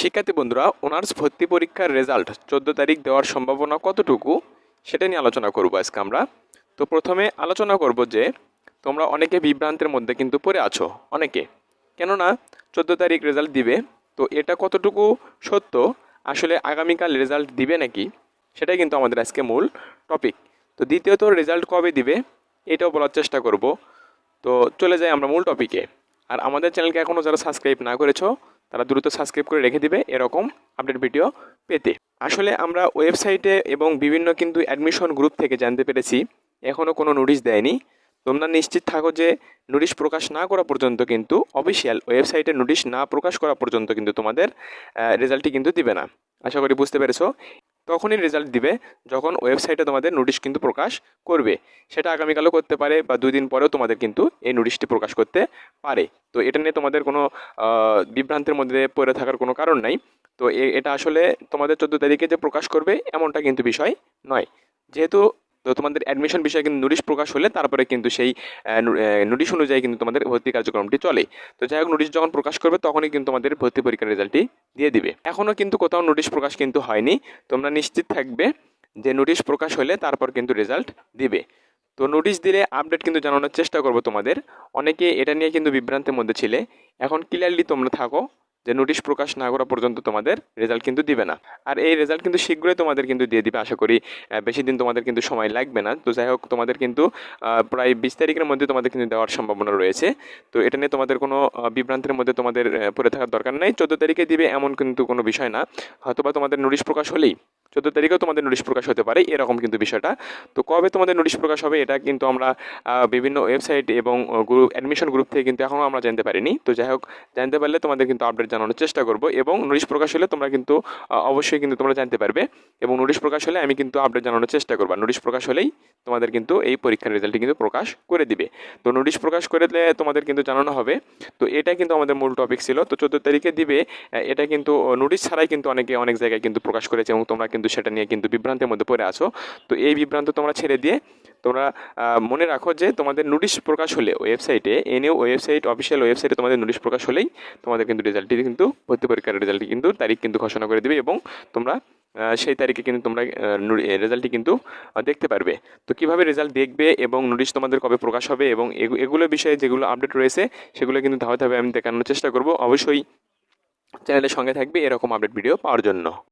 শিক্ষার্থী বন্ধুরা অনার্স ভর্তি পরীক্ষার রেজাল্ট চোদ্দ তারিখ দেওয়ার সম্ভাবনা কতটুকু সেটা নিয়ে আলোচনা করব আজকে আমরা। তো প্রথমে আলোচনা করব যে, তোমরা অনেকে বিভ্রান্তের মধ্যে কিন্তু পড়ে আছো, অনেকে। কেননা, চোদ্দ তারিখ রেজাল্ট দিবে, তো এটা কতটুকু সত্য? আসলে আগামীকাল রেজাল্ট দিবে নাকি? সেটাই কিন্তু আমাদের আজকে মূল টপিক তো দ্বিতীয়ত রেজাল্ট কবে দিবে? এটাও বলার চেষ্টা করব। তো চলে যাই আমরা মূল টপিকে আর আমাদের চ্যানেলকে এখনও যারা সাবস্ক্রাইব না করেছ তারা দ্রুত সাবস্ক্রাইব করে রেখে দিবে এরকম আপডেট ভিডিও পেতে। আসলে আমরা ওয়েবসাইটে এবং বিভিন্ন কিন্তু অ্যাডমিশন গ্রুপ থেকে জানতে পেরেছি এখনও কোনো নোটিশ দেয়নি। তোমরা নিশ্চিত থাকো যে নোটিশ প্রকাশ না করা পর্যন্ত কিন্তু অফিসিয়াল ওয়েবসাইটে নোটিশ না প্রকাশ করা পর্যন্ত কিন্তু তোমাদের রেজাল্টটি কিন্তু দিবে না। আশা করি বুঝতে পেরেছ। তখনই রেজাল্ট দিবে যখন ওয়েবসাইটে তোমাদের নোটিশ কিন্তু প্রকাশ করবে। সেটা আগামীকালও করতে পারে বা দুই দিন পরেও তোমাদের কিন্তু এই নোটিশটি প্রকাশ করতে পারে। তো এটা নিয়ে তোমাদের কোনো বিভ্রান্তের মধ্যে পড়ে থাকার কোনো কারণ নাই। তো এটা আসলে তোমাদের চোদ্দ তারিখে যে প্রকাশ করবে এমনটা কিন্তু বিষয় নয়। যেহেতু তো তোমাদের অ্যাডমিশন বিষয়ে কিন্তু নোটিশ প্রকাশ হলে তারপরে কিন্তু সেই নোটিশ অনুযায়ী কিন্তু তোমাদের ভর্তি কার্যক্রমটি চলে। তো যাই হোক নোটিশ যখন প্রকাশ করবে তখনই কিন্তু তোমাদের ভর্তি পরীক্ষার রেজাল্টটি দিয়ে দিবে। এখনও কিন্তু কোথাও নোটিশ প্রকাশ কিন্তু হয়নি। তোমরা নিশ্চিত থাকবে যে নোটিশ প্রকাশ হলে তারপর কিন্তু রেজাল্ট দিবে। তো নোটিশ দিলে আপডেট কিন্তু জানানোর চেষ্টা করব তোমাদের। অনেকে এটা নিয়ে কিন্তু বিভ্রান্তের মধ্যে ছিলে। এখন ক্লিয়ারলি তোমরা থাকো। যে নোটিশ প্রকাশ না করা পর্যন্ত তোমাদের রেজাল্ট কিন্তু দিবে না। আর এই রেজাল্ট কিন্তু শীঘ্রই তোমাদের কিন্তু দিয়ে দিবে, আশা করি বেশি দিন তোমাদের কিন্তু সময় লাগবে না। তো যাই হোক, তোমাদের কিন্তু প্রায় বিশ তারিখের মধ্যে তোমাদের কিন্তু দেওয়ার সম্ভাবনা রয়েছে। তো এটা নিয়ে তোমাদের কোনো বিভ্রান্তির মধ্যে তোমাদের পড়ে থাকার দরকার নেই। চোদ্দ তারিখে দিবে এমন কিন্তু কোনো বিষয় না। হয়তোবা তোমাদের নোটিশ প্রকাশ হলেই চোদ্দ তারিখেও তোমাদের নোটিশ প্রকাশ হতে পারে, এরকম কিন্তু বিষয়টা। তো কবে তোমাদের নোটিশ প্রকাশ হবে, এটা কিন্তু আমরা বিভিন্ন ওয়েবসাইট এবং গ্রুপ অ্যাডমিশন গ্রুপ থেকে কিন্তু এখনও আমরা জানতে পারিনি। তো যাই হোক, জানতে পারলে তোমাদের কিন্তু আপডেট জানানোর চেষ্টা করব এবং নোটিশ প্রকাশ হলে তোমরা কিন্তু অবশ্যই কিন্তু তোমরা জানতে পারবে এবং নোটিশ প্রকাশ হলে আমি কিন্তু আপডেট জানানোর চেষ্টা করব। নোটিশ প্রকাশ হলেই তোমাদের কিন্তু এই পরীক্ষার রেজাল্টটি কিন্তু প্রকাশ করে দিবে। তো নোটিশ প্রকাশ করে দিলে তোমাদের কিন্তু জানানো হবে। তো এটা কিন্তু আমাদের মূল টপিক ছিল। তো চোদ্দ তারিখে দিবে এটা কিন্তু নোটিশ ছাড়াই কিন্তু অনেকে, অনেক জায়গায় কিন্তু প্রকাশ করেছে এবং তোমরা কিন্তু সেটা নিয়ে কিন্তু বিভ্রান্তের মধ্যে পড়ে আছো। তো এই বিভ্রান্ত তোমরা ছেড়ে দিয়ে তোমরা মনে রাখো যে তোমাদের নোটিশ প্রকাশ হলে ওয়েবসাইটে, এনইউ ওয়েবসাইট, অফিসিয়াল ওয়েবসাইটে তোমাদের নোটিশ প্রকাশ হলেই তোমাদের কিন্তু রেজাল্টটি কিন্তু ভর্তি পরীক্ষার রেজাল্টটি কিন্তু তারিখ কিন্তু ঘোষণা করে দেবে এবং তোমরা সেই তারিখে কিন্তু তোমরা রেজাল্টটি কিন্তু দেখতে পারবে। তো কীভাবে রেজাল্ট দেখবে এবং নোটিশ তোমাদের কবে প্রকাশ হবে এবং এগু- এগুলো বিষয়ে যেগুলো আপডেট রয়েছে সেগুলো কিন্তু ধাপে ধাপে আমি দেখানোর চেষ্টা করব। অবশ্যই চ্যানেলের সঙ্গে থাকবে এরকম আপডেট ভিডিও পাওয়ার জন্য।